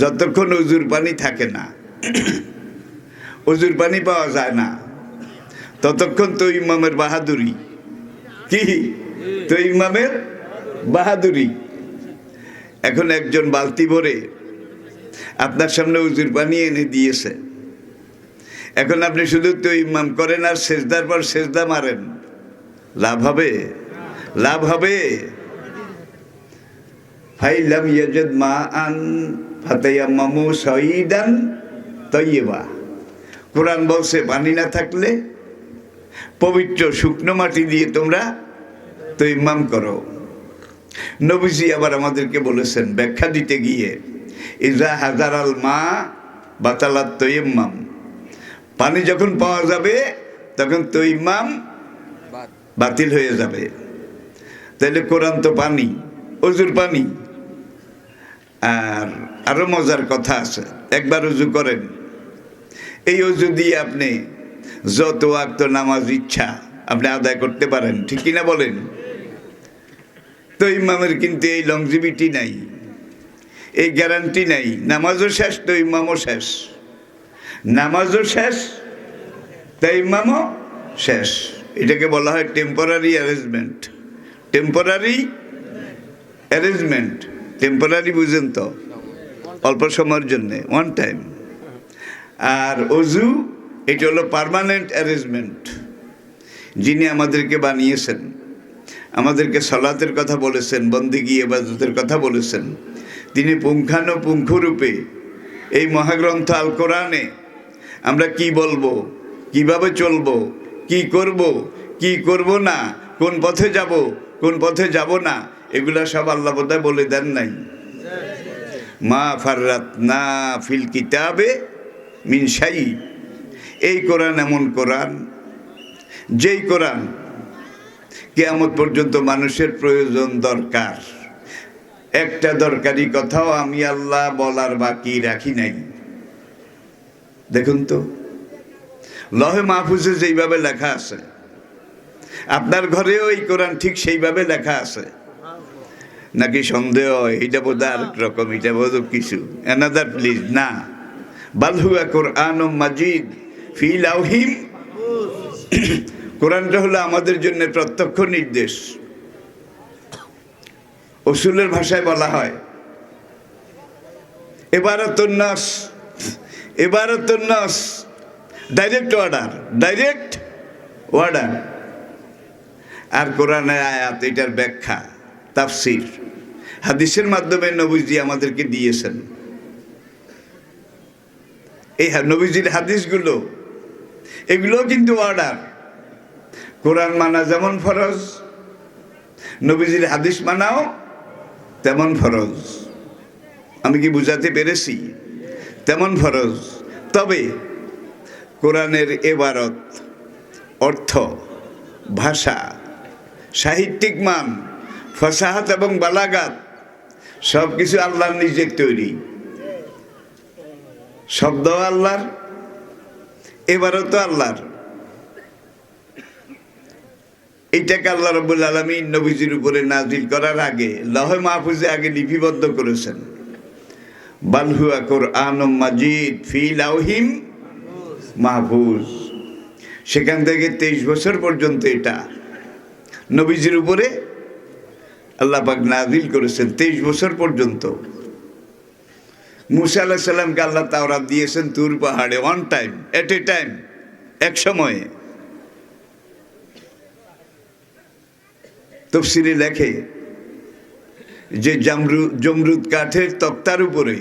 যতক্ষণ অজুর পানি থাকে না অজুর পানি পাওয়া যায় না, ততক্ষণ তো ইমামের বাহাদুরি। কি? তো ইমামের বাহাদুরি। এখন একজন বালতি ভরে আপনার সামনে উজুর পানি এনে দিয়েছে। এখন আপনি শুধু তো ইমাম করেন আর সেজদার পর সেজদা মারেন। লাভ হবে? লাভ হবে? ফাইলাম ইয়াজদ মা আন ফাতায়াম্মামু সঈদান তৈবা কোরআন বলছে পানি না থাকলে পবিত্র শুকনো মাটি দিয়ে তোমরা তৈমাম করো। নবীজি আবার আমাদেরকে বলেছেন, ব্যাখ্যা দিতে গিয়ে, ইজা হাজার আল মা বাতালাত তৈমাম পানি যখন পাওয়া যাবে, তখন তৈমাম বাতিল হয়ে যাবে। তাহলে কোরআন তো পানি, অজুর পানি। আর আরও মজার কথা আছে। একবার উজু করেন। এই অজু দিয়ে আপনি যত আক্ত নামাজ ইচ্ছা আপনি আদায় করতে পারেন, ঠিক কিনা বলেন? তো ইমামের কিন্তু এই লংজিভিটি নাই, এই গ্যারান্টি নাই। নামাজও শেষ, তো ইমামও শেষ। নামাজও শেষ, তো ইমামও শেষ। এটাকে বলা হয় temporary arrangement temporary arrangement temporary বুঝেন তো? অল্প সময়ের জন্যে ওয়ান টাইম আর অজু, এটা হলো পারমানেন্ট অ্যারেঞ্জমেন্ট যিনি আমাদেরকে বানিয়েছেন, আমাদেরকে সলাতের কথা বলেছেন, বন্দিগি এবাদতের কথা বলেছেন, তিনি পুঙ্খানুপুঙ্খরূপে এই মহাগ্রন্থ আল কোরআনে আমরা কি বলব, কীভাবে চলবো, কি করব কি করব না, কোন পথে যাব, কোন পথে যাব না, এগুলা সব আল্লাহ বলে দেন নাই। মা ফাররাত না ফিল কিতাবে মিন শাই। এই কোরআন এমন কোরআন, যেই কোরআন কেয়ামত পর্যন্ত মানুষের প্রয়োজন দরকার। একটা দরকারি কথাও আমি আল্লাহ বলার বাকি রাখি নাই। দেখুন তো, লহে মাহফুজে যেইভাবে লেখা আছে, আপনার ঘরেও এই কোরআন ঠিক সেইভাবে লেখা আছে। নাকি সন্দেহ? এটা বোধ আর রকম এটা বোধ কিছু। অ্যানাদার প্লিজ না। বালহুয়া কোরআন মাজিদ ফিল লাউহিম। কোরআনটা হলো আমাদের জন্য প্রত্যক্ষ নির্দেশ। অসুলের ভাষায় বলা হয়। এবারতন্নাস এবারতন্নাস ডাইরেক্ট অর্ডার ডাইরেক্ট অর্ডার আর কোরআনের আয়াত এটার ব্যাখ্যা। তাফসির। হাদিসের মাধ্যমে নবীজি আমাদেরকে দিয়েছেন। এই নবীজির হাদিসগুলো, এগুলোও কিন্তু অর্ডার। কোরআন মানা যেমন ফরজ, নবীজির হাদিস মানাও তেমন ফরজ। আমি কি বুঝাতে পেরেছি? তেমন ফরজ। তবে কোরআনের এবারত অর্থ, ভাষা, সাহিত্যিক মান ফসাহাত এবং বালাগাত সব কিছু আল্লাহর নিজের তৈরি। শব্দ আল্লাহর, এবারও তো আল্লাহর। এইটাকে আল্লাহ রব্বুল আলমী নবীজির উপরে নাজিল করার আগে, লহে মাহফুজে আগে লিপিবদ্ধ করেছেন। বালহুয়া কোরআন মাজিদ ফি লাউহিম মাহফুজ। সেখান থেকে তেইশ বছর পর্যন্ত এটা। নবীজির উপরে আল্লাহ পাক নাজিল করেছেন তেইশ বছর পর্যন্ত। মুসা আল্লাহ সাল্লামকে আল্লাহ তাওরাত দিয়েছেন তুর পাহাড়ে one time at a time এক সময়ে। তফসিরে লেখে যে জামরু, জমরুদ কাঠের তক্তার উপরে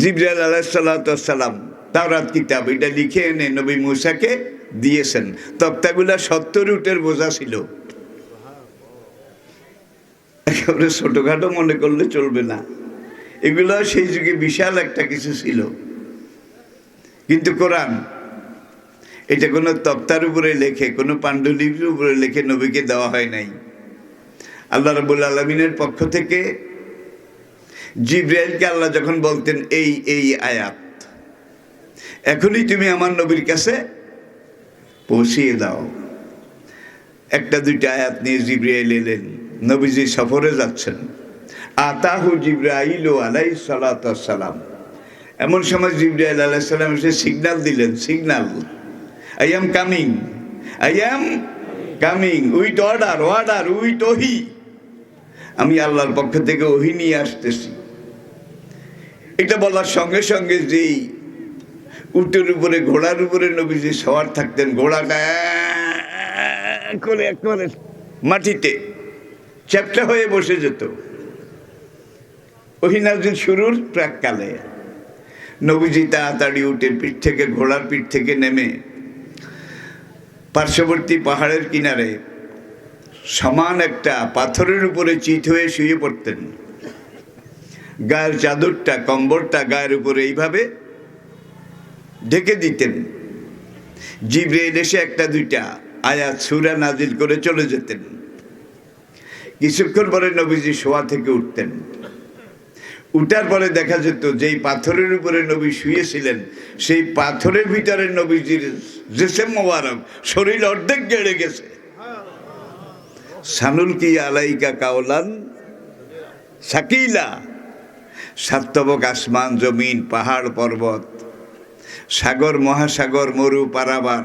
জিবরাল আলাহ সাল্লাম তাওরাত কিতাব, এটা লিখে এনে নবী মুসাকে দিয়েছেন। তক্তাগুলা সত্তর উটের বোঝা ছিল। একেবারে ছোটোখাটো মনে করলে চলবে না। এগুলো সেই যুগে বিশাল একটা কিছু ছিল। কিন্তু কোরআন, এটা কোনো তক্তার উপরে লেখে, কোনো পাণ্ডুলিপির উপরে লেখে নবীকে দেওয়া হয় নাই। আল্লাহ রবুল আলমিনের পক্ষ থেকে জিব্রাইলকে আল্লাহ যখন বলতেন, এই এই আয়াত, এখনই তুমি আমার নবীর কাছে পৌঁছিয়ে দাও। একটা দুইটা আয়াত নিয়ে জিব্রাইল এলেন। নবীজি সফরে যাচ্ছেন। আতাহু জিব্রাইল আলাই সালাম এমন সময় জিব্রাইল আলাহ সাল্লাম এসে সিগনাল দিলেন signal I am coming I am coming with order order, with ওহি। আমি আল্লাহর পক্ষ থেকে ওহি নিয়ে আসতেছি। এটা বলার সঙ্গে সঙ্গে যেই উটের উপরে, ঘোড়ার উপরে নবীজি সওয়ার থাকতেন, ঘোড়াটা করে করে মাটিতে। চ্যাপটা হয়ে বসে যেত। ওহিনাজিল শুরুর প্রাককালে নবীজি তাড়াতাড়ি উটের পিঠ থেকে, ঘোড়ার পিঠ থেকে নেমে পার্শ্ববর্তী পাহাড়ের কিনারে সমান একটা পাথরের উপরে চিত হয়ে শুয়ে পড়তেন। গায়ের চাদরটা কম্বরটা গায়ের উপরে এইভাবে ঢেকে দিতেন। জিব্রাইল এসে একটা দুইটা আয়াত সুরা নাজিল করে চলে যেতেন। কিছুক্ষণ পরে নবীজি শোয়া থেকে উঠতেন। উঠার পরে দেখা যেত, যেই পাথরের উপরে নবী শুয়েছিলেন, সেই পাথরের ভিতরে নবীজির জেসেম মোবারক শরীর অর্ধেক গেড়ে গেছে। সানুল কি আলাইকা কাওলান? সাকিলা? সাত্তবক আসমান, জমিন, পাহাড়, পর্বত। সাগর, মহাসাগর, মরু, পারাবার।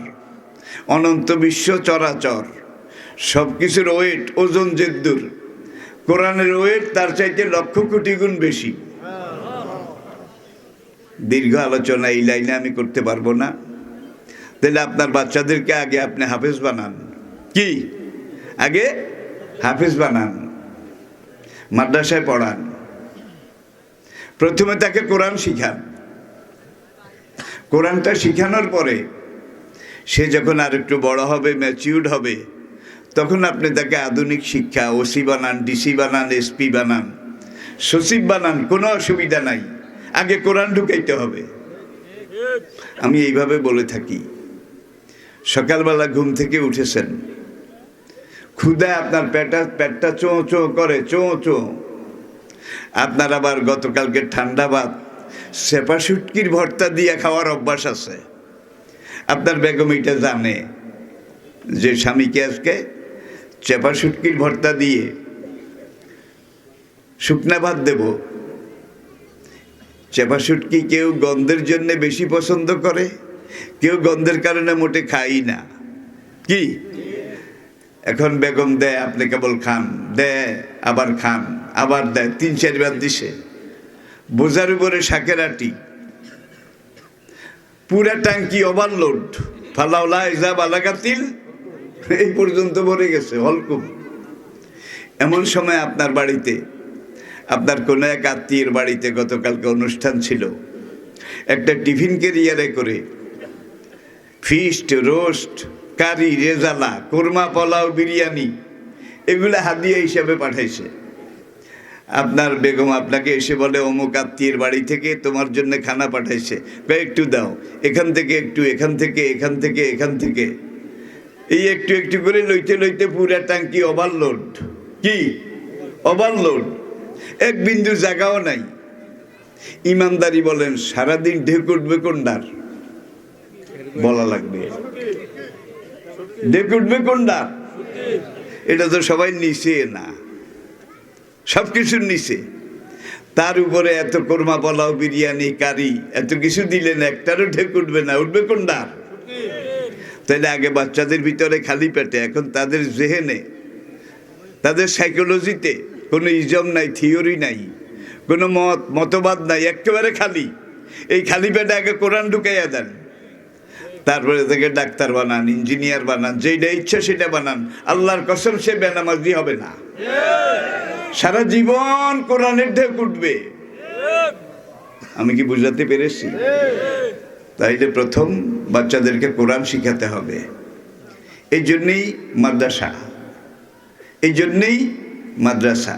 অনন্ত বিশ্ব চরাচর। সব কিছুর ওয়েট ওজন জেদ্দুর। কোরআনের ওয়েট তার চাইতে লক্ষ কোটি গুণ বেশি। দীর্ঘ আলোচনা এই লাইনে আমি করতে পারব না। তাহলে আপনার বাচ্চাদেরকে আগে আপনি হাফেজ বানান। কি? আগে হাফেজ বানান। মাদ্রাসায় পড়ান। প্রথমে তাকে কোরআন শিখান। কোরআনটা শিখানোর পরে সে যখন আর একটু বড় হবে ম্যাচিউর্ড হবে তখন আপনি তাকে আধুনিক শিক্ষা ওসি বানান ডিসি বানান এসপি বানান, সচিব বানান, কোনো অসুবিধা নাই। আগে কোরআন ঢুকাইতে হবে। আমি এইভাবে বলে থাকি। সকালবেলা ঘুম থেকে উঠেছেন। ক্ষুদায় আপনার পেটা পেটটা চোঁ চোঁ করে, চোঁ চোঁ। আপনার আবার গতকালকে ঠান্ডা ভাত, সেপা শুটকির ভর্তা দিয়ে খাওয়ার অভ্যাস আছে। আপনার বেগম এটা জানে যে স্বামীকে আজকে চেপা শুটকির ভর্তা দিয়ে শুকনা ভাত দেব। চেপা শুটকি কেউ গন্ধের জন্য বেশি পছন্দ করে, কেউ গন্ধের কারণে মোটে খাই না। কি? এখন বেগম দেয়, আপনি কেবল খান। দেয়, আবার খান, আবার দেয়, তিন চারবার দিছে। বোঝার উপরে শাকের আটি। পুরা ট্যাঙ্কি ওভারলোড ফালাওলা ইজাব আলাকাতিল এই পর্যন্ত ভরে গেছে হলকুম এমন সময় আপনার বাড়িতে, আপনার কোনো এক আত্মীয়ের বাড়িতে গতকালকে অনুষ্ঠান ছিল। একটা টিফিন কেরিয়ারে করে feast roast curry rezala, korma, pulao, biryani, এগুলো হাদিয়া হিসাবে পাঠাইছে। আপনার বেগম আপনাকে এসে বলে, অমুক আত্মীয়ের বাড়ি থেকে তোমার জন্য খানা পাঠাইছে। একটু দাও। এখান থেকে একটু, এখান থেকে এখান থেকে এখান থেকে। এই একটু একটু করে লইতে লইতে পুরা ট্যাঙ্কি ওভারলোড কি? ওভারলোড এক বিন্দু জায়গাও নাই। ইমানদারি বলেন, সারাদিন ঢেক উঠবে কোনডার বলা লাগবে। ঢেক উঠবে এটা তো সবাই নিচে না। সব কিছুর নিচে তার উপরে এত কোরমা পোলাও, বিরিয়ানি, কারি, এত কিছু দিলেন একটারও ঢেক উঠবে না, উঠবে কোনডার তাহলে আগে বাচ্চাদের ভিতরে খালি পেটে, এখন তাদের জেহেনে, তাদের সাইকোলজিতে কোনো ইজম নাই থিওরি নাই, কোনো মত, মতবাদ নাই, একেবারে খালি। এই খালি পেটে আগে কোরআন ঢুকাইয়া দেন। তারপরে থেকে ডাক্তার বানান ইঞ্জিনিয়ার বানান যেটা ইচ্ছা সেটা বানান। আল্লাহর কসম, সে বেনামাজি হবে না। সারা জীবন কোরআনের ঢেক উঠবে আমি কি বুঝাতে পেরেছি? তাইলে প্রথম বাচ্চাদেরকে কোরআন শিখাতে হবে। এই জন্যেই মাদ্রাসা। এই জন্যেই মাদ্রাসা।